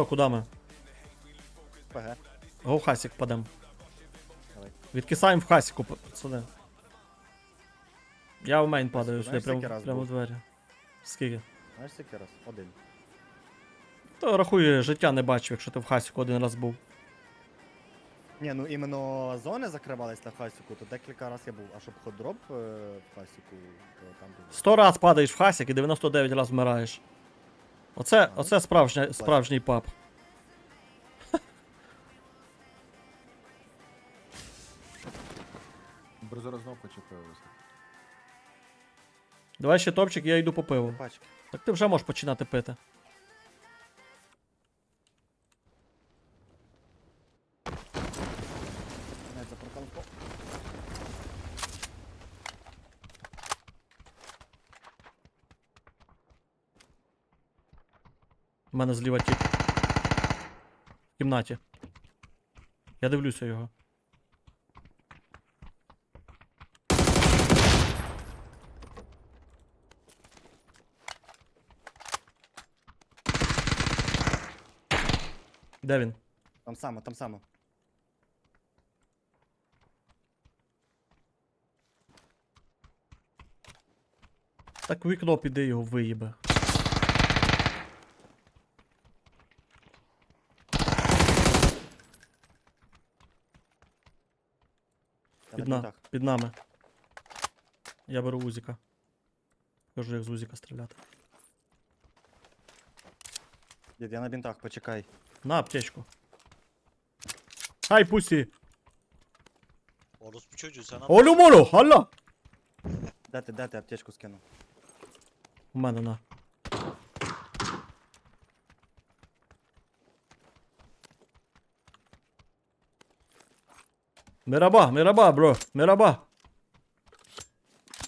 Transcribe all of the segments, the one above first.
Що, куди ми? ПГ. Го в хасік падем. Давай. Відкисаємо в хасіку, пацани. Я в мейн падаю Знаєш, сюди, прямо, скільки раз прямо в двері. Скільки? Знаєш, скільки раз? Один. То рахуй, життя не бачив, якщо ти в хасіку один раз був. Ні, ну іменно зони закривались на хасіку, то декілька раз я був. А щоб ходроп е, в хасіку, то там був. Сто раз падаєш в хасік і 99 раз вмираєш. Оце, оце справжня, справжній пап. Бо хочу почепилося. Давай ще топчик, я йду по пиву. Пачки. Так ти вже можеш починати пити. Навіть за портал впав. У мене зліва тіп. В кімнаті. Я дивлюся його. Де він? Там само, там само. Так вікно піди його виїбе. На бінтах. під нами. Я беру Узіка. Покажу, як з Узіка стріляти. Дід, я на бінтах, почекай. На аптечку. Хай пусі! Orospu çocuğu sen Олю молю, алло! Де ти аптечку скинув? У мене на. Мераба, мераба, бро, мераба.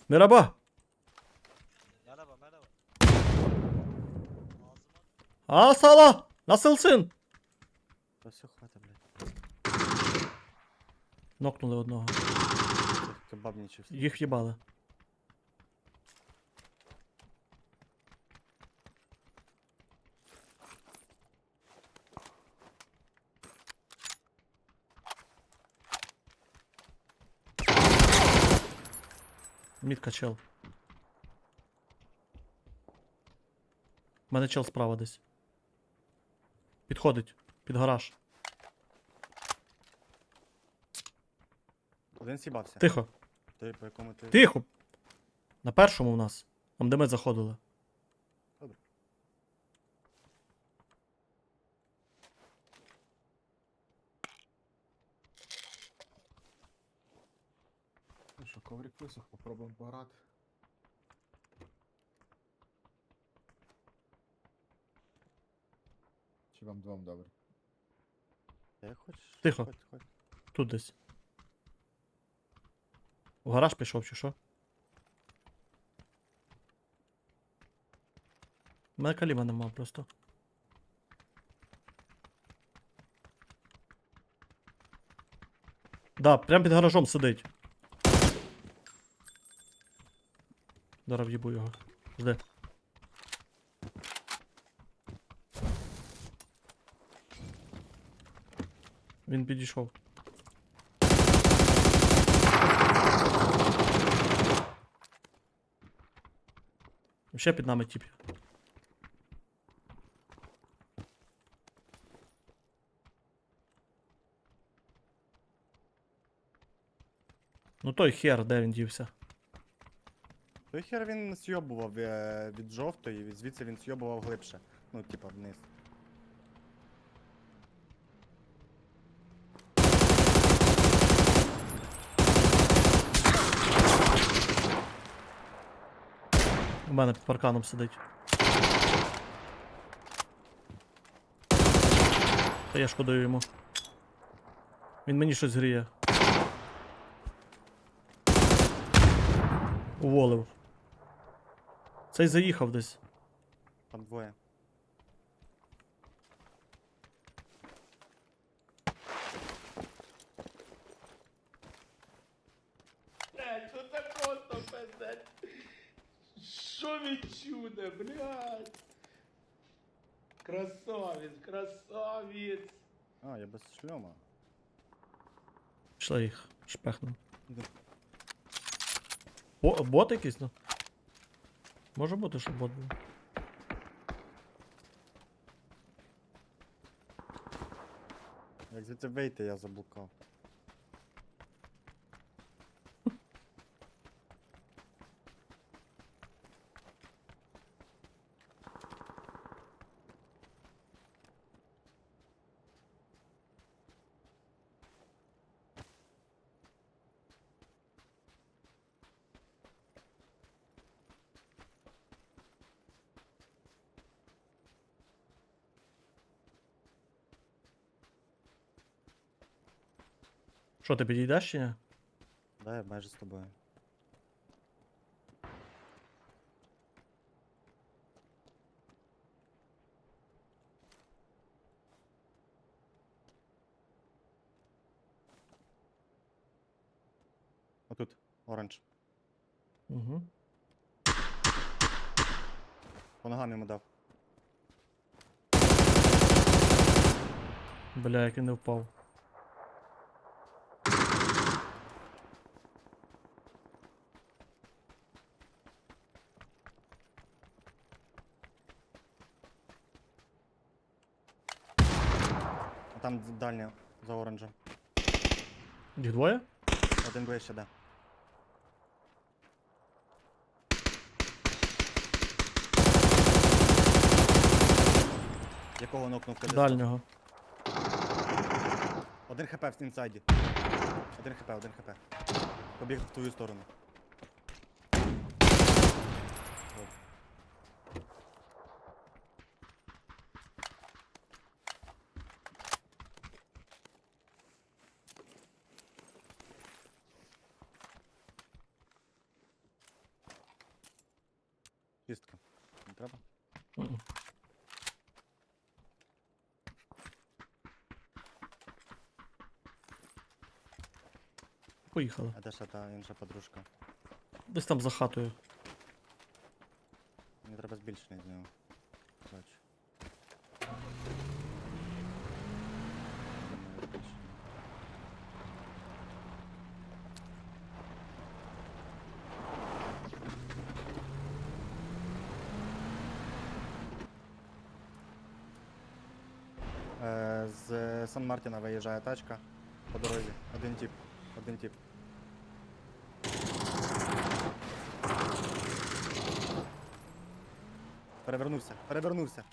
Merhaba. Merhaba merhaba. Ağzıma Aa Sala. Nasılsın? Та все, хвата, блядь. Нокнули одного. Це кебабничився. Їх в'їбали. Мітка чел. У мене чел справа десь. Підходить. Під гараж. Один сібався. Тихо. Той, по якому ти... Тихо. На першому у нас. Там, де ми заходили. Ну що, коврик висох, попробуємо пограти. Чи вам двом добре? Як хочеш? Тихо. Ходь, ходь. Тут десь. В гараж пішов чи що? У мене каліма нема просто. Да, прям під гаражом сидить. Зараз в'їбу його. Жди. Він підійшов. Ще під нами тіп. Ну той хер, де він дівся. Той хер він сйобував е, від жовтої, від звідси він сйобував глибше. Ну, типа вниз. У мене під парканом сидить. Та я шкодую йому. Він мені щось гріє. Уволив. Цей заїхав десь. Там двоє. Блядь, ну це просто пиздець. Що відчуде, блядь? Красавец, красавец. А, я без шльома. Пішли їх, шпехнемо. Да. Бо, бот якийсь, ну? Може бути, що бот був. Як звідти вийти, я заблукав. Що, ти підійдеш чи ні? Да, я майже з тобою. Отут, оранж. Угу. По ногам йому дав. Бля, як він не впав. А там дальня за оранжем. Їх двоє? Один ближче, да. Якого нокнув ти? Дальнього. Один хп в інсайді. Один хп, один хп. Побіг в твою сторону. От. Чистка. Не треба? Поїхали. А де ще та інша подружка? Десь там за хатою. Мені треба збільшення з нього. З Сан Мартіна виїжджає тачка по дорозі. Один тип. Один тип. Перевернувся, перевернувся.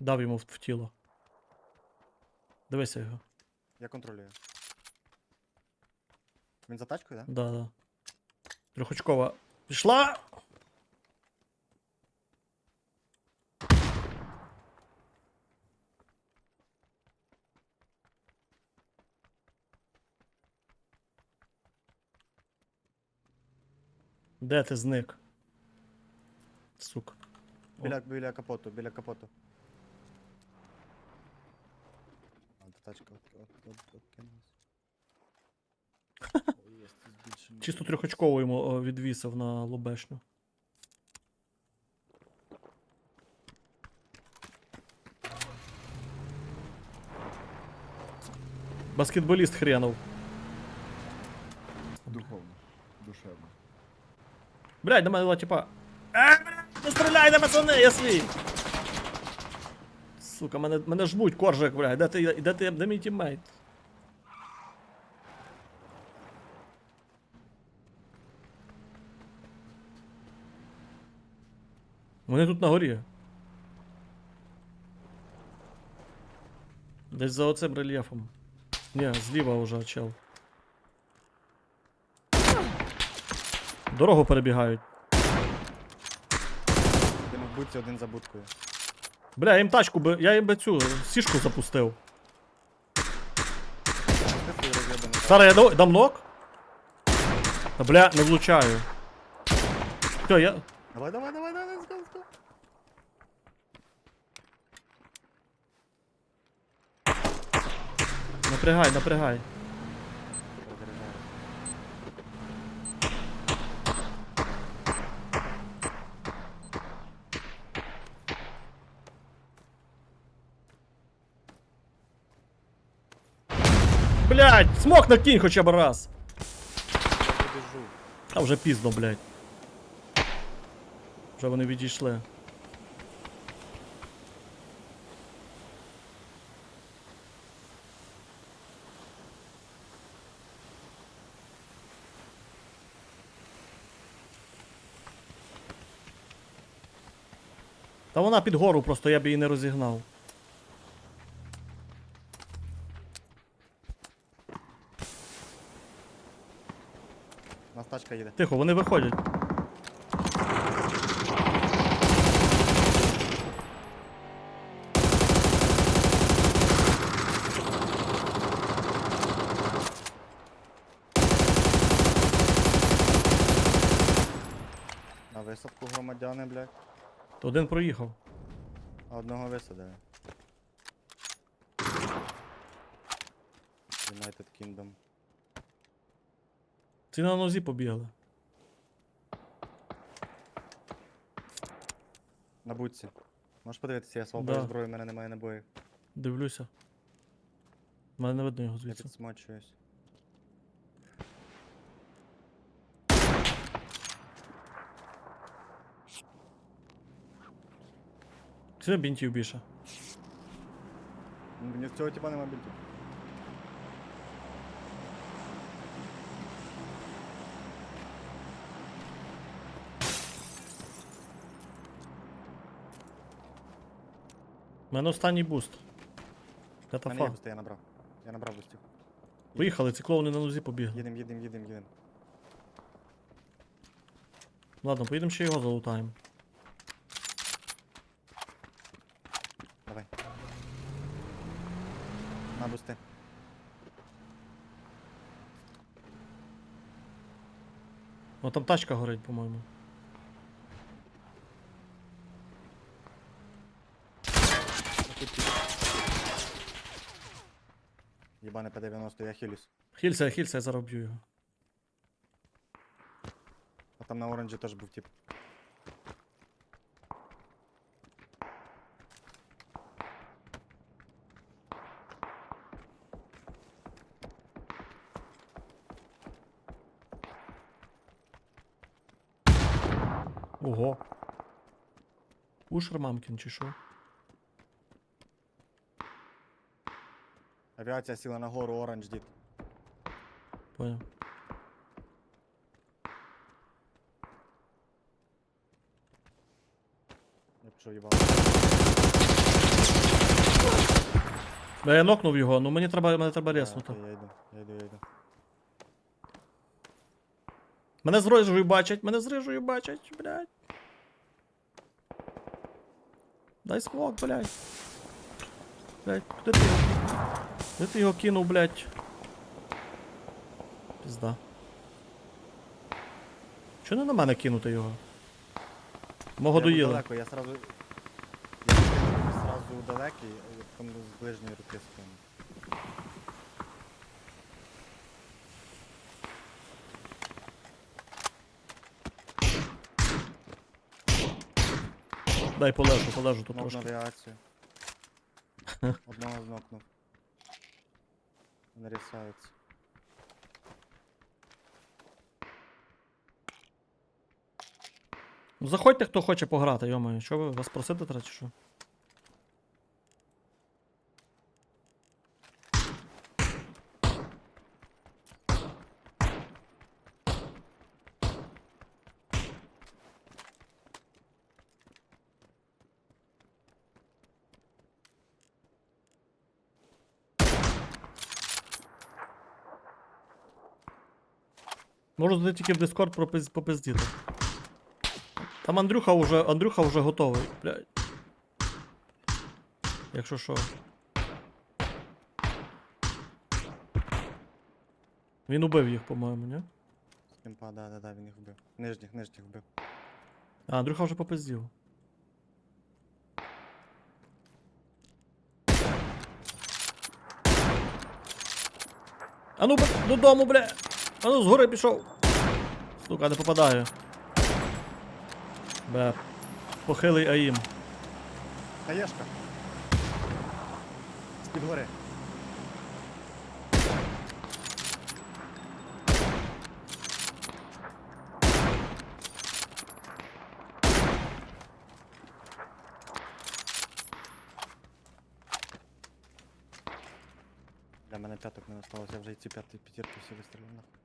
Дав йому в, в тіло. Дивися його. Я контролюю. Він за тачкою, да? Да, да. Трьохочкова. Пішла! Де ти зник? Сука. О. Біля, біля капоту, біля капоту. А, та тачка от, от, от, откинулась. О, є, це збільшений. Чисто трьохочкову йому о, відвісив на лобешню. Баскетболіст хренов. Блядь, до мене два типа. Е, блядь, не стріляйте, пацани, я свій. Сука, мене, мене жмуть, коржик, блядь, де ти, де ти, де мій тіммейт? Вони тут на горі. Десь за оцим рельєфом. Ні, зліва вже чел. Дорогу перебігають. Один в будці, один за будкою. Бля, я їм тачку би. Я їм би цю сішку запустив. Ти свій роз'єбаний. Зараз я дам, дам нок. Та бля, не влучаю. Все, я. Давай, давай, давай, давай, let's go, let's go. Напрягай, напрягай. Блядь! Смок накинь хоча б раз! А вже пізно, блядь. Вже вони відійшли. Та вона під гору, просто я б її не розігнав. Тачка їде. Тихо, вони виходять. На висадку громадяни, блядь. То один проїхав. А одного висадили. United Kingdom. Ці на нозі побігли. На будці. Можеш подивитися, я свободаю Да. зброю, в мене немає набоїв. Дивлюся. У мене не видно його Я звідси. підсмочуюсь. Сюди бінтів більше. Мені з цього типа нема бінтів. У мене останній буст. У мене є Катафа. я набрав. Я набрав бустів. Поїхали, ці клоуни на нозі побігли. Їдем, їдем, їдем, їдем. Ладно, поїдемо ще його залутаємо. Давай. На бусти. О, там тачка горить, по-моєму. Єбане П-90, я хилюсь. Хілься, хілься, я зараз б'ю його. А там на оранжі теж був тип. Ого. Ушер мамкін чи що? Авіація сіла на гору, оранж дід. Поняв. Я пішов їбав. Я нокнув його, ну мені треба, мене треба резнути. Я йду, я йду, я йду. Мене з рижею бачать, мене з рижею бачать, блядь. Дай смок, блядь. Блядь, куди ти? Де ти його кинув, блядь? Пізда. Чого не на мене кинути його? Мого Я доїли. далеко, я сразу... Я сразу далекий, потім з ближньої руки скинув. Дай полежу, полежу тут Нокнув трошки. авіацію. Одного знокнув. Нарисається. Ну заходьте, хто хоче пограти, йомаю. Що ви вас просити треба чи що? Можу туди тільки в Discord пропиз... попиздіти. Там Андрюха вже, Андрюха вже готовий, блядь. Якщо що. Він убив їх, по-моєму, ні? Кімпа, да, да, да, він їх вбив. Нижніх, нижніх вбив. А, Андрюха вже попиздів. А ну, додому, бля! А ну, згори пішов. Сука, не попадаю. Бе. Похилий аїм. Хаєшка. З-під гори. Для мене п'яток не осталось, я вже і ці п'ятки п'ятірки всі вистрілив нахуй.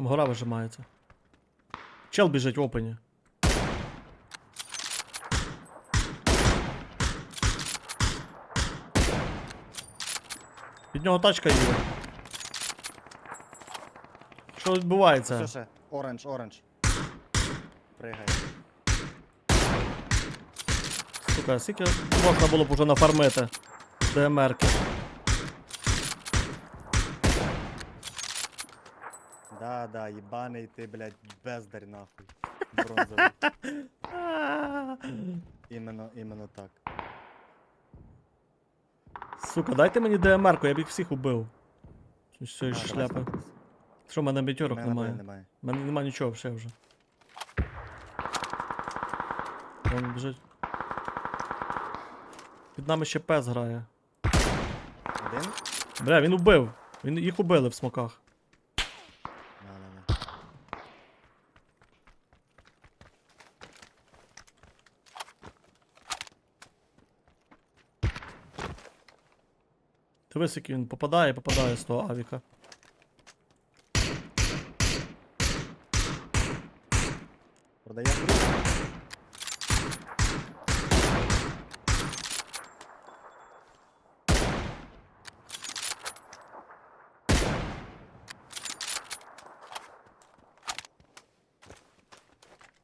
Там гора вижимається. Чел біжить в опені. Від нього тачка їде. Що відбувається? Все ще, оранж, оранж. Пригає. Сука, скільки можна було б уже нафармити ДМРки. Да, да, їбаний ти, блядь, бездарь нахуй. Бронзовий. Іменно, іменно так. Сука, дайте мені ДМРку, я б їх всіх убив. З цієї А, давай шляпи. Що, в мене У мітьорок мене набоїв немає. немає. У мене немає нічого ще вже. Вон біжить. Під нами ще пес грає. Один? Бля, він убив. Він їх убили в смоках. Да, да, да. Дивись, який він попадає, попадає з того авіка. Продає.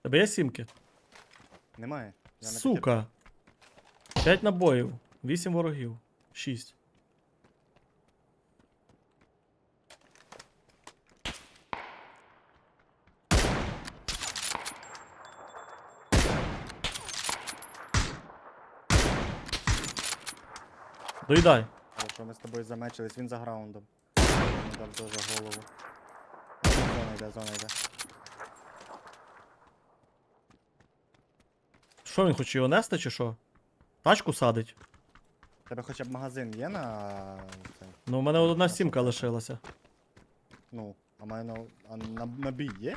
Тебе є сімки? Немає. Я на Сука. 5 набоїв, 8 ворогів, 6. Доїдай. Хорошо, ми з тобою замечились, він за граундом. Йому дав дуже голову. Зона йде, зона йде. Що він хоче його нести чи що? Тачку садить. У Тебе хоча б магазин є на цей? Ну, у мене одна сімка лишилася. Ну, а маю на, а на, на бій є?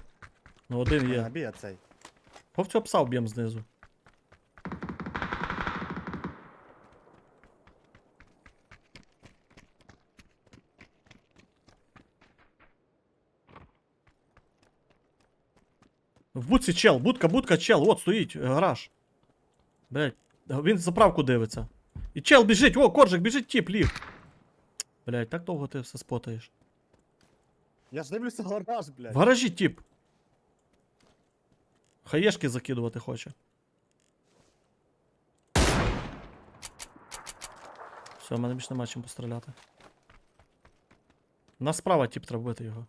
Ну, один є. на бій, а цей. Цього пса вб'єм знизу. В будці чел, будка, будка, чел, от стоїть, е, гараж. Блять, він заправку дивиться. І чел біжить, о, коржик, біжить тіп, ліг. Блять, так довго ти все спотаєш. Я ж дивлюся гараж, блядь. В гаражі тіп. Хаєшки закидувати хоче. Все, в мене більше нема чим постріляти. У нас справа тіп треба бити його.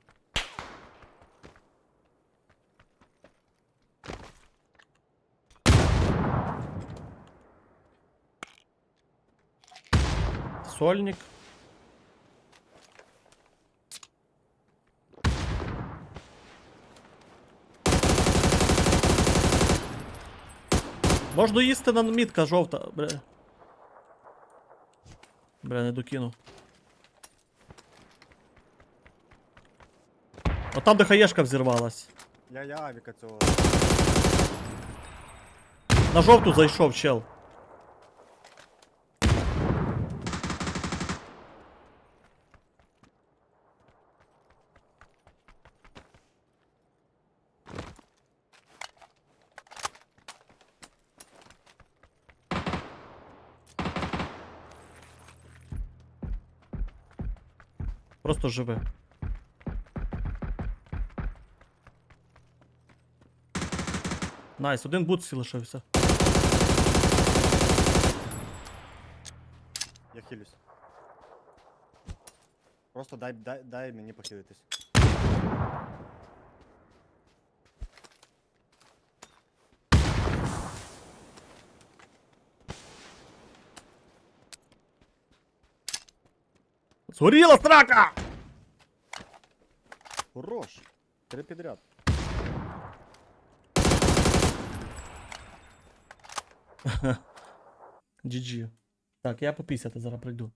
Сольник. Можна доїсти на мітка жовта, бля. Бля, не докинув. От там, де хаєшка взірвалась. Я, я авіка цього. На жовту зайшов чел. Просто живе. Найс, один бутсі лишився. Я хилюсь. Просто дай, дай, дай мені похилитись. Згоріла срака! Хорош! Три підряд. GG. Так, я по 50 зараз прийду.